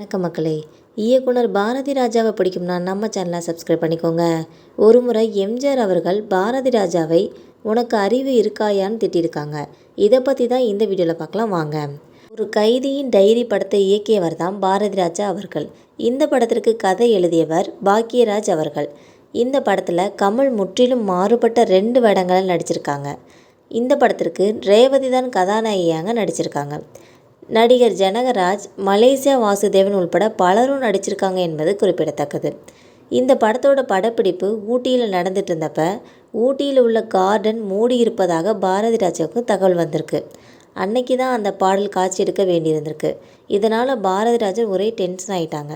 வணக்கம் மக்களே. இயக்குனர் பாரதி ராஜாவை பிடிக்கும்னா நம்ம சேனலை சப்ஸ்கிரைப் பண்ணிக்கோங்க. ஒரு முறை எம்ஜிஆர் அவர்கள் பாரதி ராஜாவை உனக்கு அறிவு இருக்காயான்னு திட்டியிருக்காங்க இதை பற்றி தான் இந்த வீடியோவில் பார்க்கலாம் வாங்க. ஒரு கைதியின் டைரி படத்தை இயக்கியவர் தான் பாரதி ராஜா அவர்கள். இந்த படத்திற்கு கதை எழுதியவர் பாக்கியராஜ் அவர்கள். இந்த படத்தில் கமல் முற்றிலும் மாறுபட்ட ரெண்டு வேடங்களில் நடிச்சிருக்காங்க. இந்த படத்திற்கு ரேவதி தான் கதாநாயகியாக நடிச்சிருக்காங்க. நடிகர் ஜனகராஜ் மலேசியா வாசுதேவன் உள்பட பலரும் நடிச்சிருக்காங்க என்பது குறிப்பிடத்தக்கது. இந்த படத்தோட படப்பிடிப்பு ஊட்டியில் நடந்துட்டு இருந்தப்ப ஊட்டியில் உள்ள கார்டன் மூடி இருப்பதாக பாரதி ராஜாவுக்கு தகவல் வந்திருக்கு. அன்னைக்கு தான் அந்த பாடல் காட்சி எடுக்க வேண்டியிருந்திருக்கு. இதனால் பாரதி ராஜன் ஒரே டென்ஷன் ஆகிட்டாங்க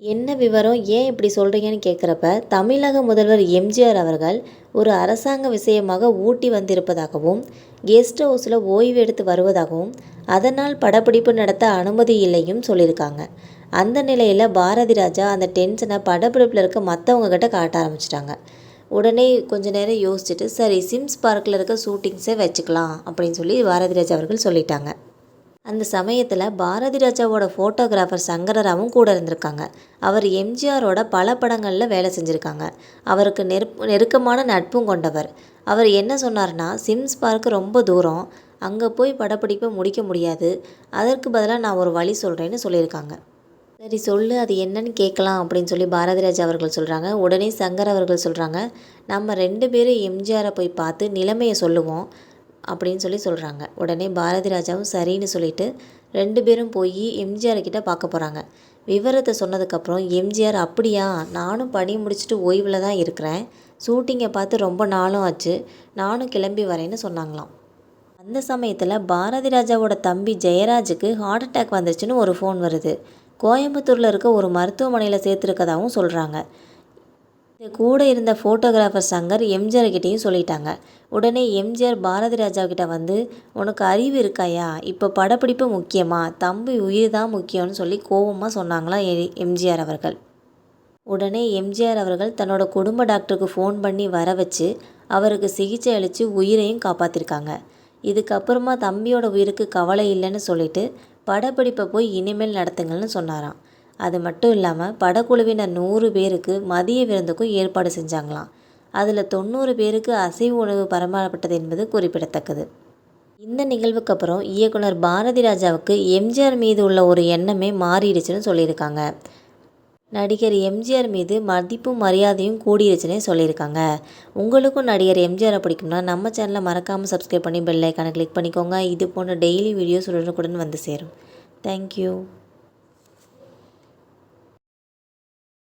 என்ன விவரம் ஏன் இப்படி சொல்கிறீங்கன்னு கேட்குறப்ப தமிழக முதல்வர் எம்ஜிஆர் அவர்கள் ஒரு அரசாங்க விஷயமாக ஊட்டி வந்திருப்பதாகவும் கெஸ்ட் ஹவுஸில் ஓய்வு எடுத்து வருவதாகவும் அதனால் படப்பிடிப்பு நடத்த அனுமதி இல்லையும் சொல்லியிருக்காங்க. அந்த நிலையில் பாரதி ராஜா அந்த டென்ஷனை படப்பிடிப்பில் இருக்க மற்றவங்க கிட்ட காட்ட ஆரம்பிச்சிட்டாங்க. உடனே கொஞ்ச நேரம் யோசிச்சுட்டு சரி சிம்ஸ் பார்க்கில் இருக்க ஷூட்டிங்ஸே வச்சுக்கலாம் அப்படின்னு சொல்லி பாரதி ராஜா அவர்கள் சொல்லிட்டாங்க. அந்த சமயத்தில் பாரதி ராஜாவோட ஃபோட்டோகிராஃபர் சங்கரராவும் கூட இருந்திருக்காங்க. அவர் எம்ஜிஆரோட பல படங்களில் வேலை செஞ்சுருக்காங்க. அவருக்கு நெருப் நெருக்கமான நட்பும் கொண்டவர். அவர் என்ன சொன்னார்னா சிம்ஸ் பார்க் ரொம்ப தூரம். அங்கே போய் படப்பிடிப்பை முடிக்க முடியாது. அதற்கு பதிலாக நான் ஒரு வழி சொல்கிறேன்னு சொல்லியிருக்காங்க. சரி சொல்லு அது என்னன்னு கேட்கலாம் அப்படின்னு சொல்லி பாரதி ராஜா அவர்கள் சொல்கிறாங்க உடனே சங்கர் அவர்கள் சொல்கிறாங்க நம்ம ரெண்டு பேரும் எம்ஜிஆரை போய் பார்த்து நிலைமையை சொல்லுவோம். அப்படின்னு சொல்லி சொல்கிறாங்க உடனே பாரதி ராஜாவும் சரின்னு சொல்லிட்டு ரெண்டு பேரும் போய் எம்ஜிஆர் கிட்ட பார்க்க போகிறாங்க விவரத்தை சொன்னதுக்கப்புறம் எம்ஜிஆர் அப்படியா நானும் பணி முடிச்சுட்டு ஓய்வில் தான் இருக்கிறேன். ஷூட்டிங்கை பார்த்து ரொம்ப நாளும் ஆச்சு. நானும் கிளம்பி வரேன்னு சொன்னாங்களாம். அந்த சமயத்தில் பாரதி ராஜாவோட தம்பி ஜெயராஜுக்கு ஹார்ட் அட்டாக் வந்துருச்சுன்னு ஒரு ஃபோன் வருது. கோயம்புத்தூரில் இருக்க ஒரு மருத்துவமனையில் சேர்த்துருக்கதாகவும் சொல்கிறாங்க இது கூட இருந்த ஃபோட்டோகிராஃபர் சங்கர் எம்ஜிஆர் கிட்டேயும் சொல்லிட்டாங்க. உடனே எம்ஜிஆர் பாரதி ராஜா கிட்ட வந்து உனக்கு அறிவு இருக்காயா இப்போ படப்பிடிப்பு முக்கியமா? தம்பி உயிர் தான் முக்கியம்னு சொல்லி கோபமாக சொன்னாங்களாம் எம்ஜிஆர் அவர்கள். உடனே எம்ஜிஆர் அவர்கள் தன்னோட குடும்ப டாக்டருக்கு ஃபோன் பண்ணி வர வச்சு அவருக்கு சிகிச்சை அளித்து உயிரையும் காப்பாற்றிருக்காங்க இதுக்கப்புறமா தம்பியோட உயிருக்கு கவலை இல்லைன்னு சொல்லிட்டு படப்பிடிப்பை போய் இனிமேல் நடத்துங்கள்னு சொன்னாராம். அது மட்டும் இல்லாமல் படக்குழுவினர் நூறு பேருக்கு மதிய விருந்துக்கும் ஏற்பாடு செஞ்சாங்களாம். அதில் தொண்ணூறு பேருக்கு அசைவ உணவு பரமாறப்பட்டது என்பது குறிப்பிடத்தக்கது. இந்த நிகழ்வுக்கு அப்புறம் இயக்குனர் பாரதி ராஜாவுக்கு எம்ஜிஆர் மீது உள்ள ஒரு எண்ணமே மாறிடுச்சுன்னு சொல்லியிருக்காங்க. நடிகர் எம்ஜிஆர் மீது மதிப்பும் மரியாதையும் கூடிருச்சுன்னே சொல்லியிருக்காங்க. உங்களுக்கும் நடிகர் எம்ஜிஆரை பிடிக்கும்னா நம்ம சேனலை மறக்காமல் சப்ஸ்கிரைப் பண்ணி பெல் ஐக்கானை கிளிக் பண்ணிக்கோங்க. இது போன்ற டெய்லி வீடியோஸ் உடனுக்குடன் வந்து சேரும். தேங்க்யூ